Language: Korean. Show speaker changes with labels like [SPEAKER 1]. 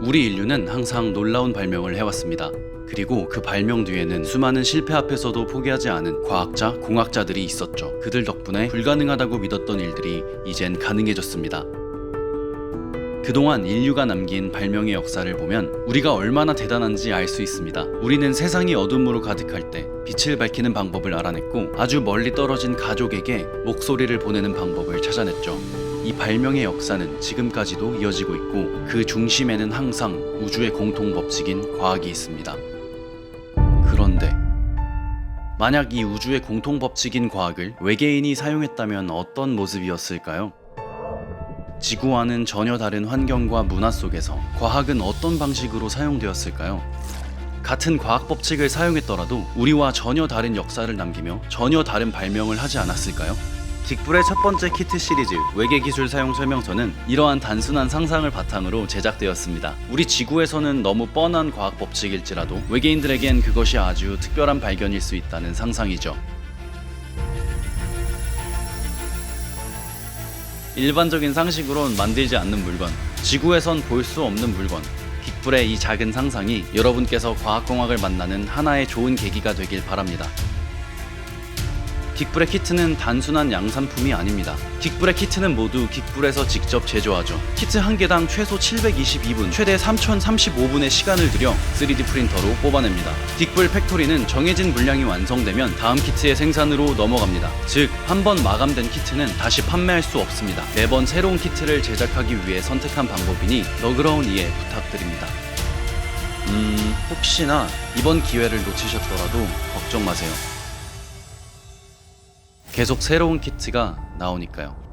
[SPEAKER 1] 우리 인류는 항상 놀라운 발명을 해왔습니다. 그리고 그 발명 뒤에는 수많은 실패 앞에서도 포기하지 않은 과학자, 공학자들이 있었죠. 그들 덕분에 불가능하다고 믿었던 일들이 이젠 가능해졌습니다. 그동안 인류가 남긴 발명의 역사를 보면 우리가 얼마나 대단한지 알 수 있습니다. 우리는 세상이 어둠으로 가득할 때 빛을 밝히는 방법을 알아냈고 아주 멀리 떨어진 가족에게 목소리를 보내는 방법을 찾아냈죠. 이 발명의 역사는 지금까지도 이어지고 있고 그 중심에는 항상 우주의 공통 법칙인 과학이 있습니다. 그런데 만약 이 우주의 공통 법칙인 과학을 외계인이 사용했다면 어떤 모습이었을까요? 지구와는 전혀 다른 환경과 문화 속에서 과학은 어떤 방식으로 사용되었을까요? 같은 과학 법칙을 사용했더라도 우리와 전혀 다른 역사를 남기며 전혀 다른 발명을 하지 않았을까요? 긱불의 첫 번째 키트 시리즈 외계 기술 사용 설명서는 이러한 단순한 상상을 바탕으로 제작되었습니다. 우리 지구에서는 너무 뻔한 과학 법칙일지라도 외계인들에겐 그것이 아주 특별한 발견일 수 있다는 상상이죠. 일반적인 상식으론 만들지 않는 물건, 지구에선 볼 수 없는 물건, 빅불의 이 작은 상상이 여러분께서 과학공학을 만나는 하나의 좋은 계기가 되길 바랍니다. 빅불의 키트는 단순한 양산품이 아닙니다. 빅불의 키트는 모두 빅불에서 직접 제조하죠. 키트 한 개당 최소 722분, 최대 3035분의 시간을 들여 3D 프린터로 뽑아냅니다. 빅불 팩토리는 정해진 물량이 완성되면 다음 키트의 생산으로 넘어갑니다. 즉, 한 번 마감된 키트는 다시 판매할 수 없습니다. 매번 새로운 키트를 제작하기 위해 선택한 방법이니 너그러운 이해 부탁드립니다. 음, 혹시나 이번 기회를 놓치셨더라도 걱정 마세요. 계속 새로운 키트가 나오니까요.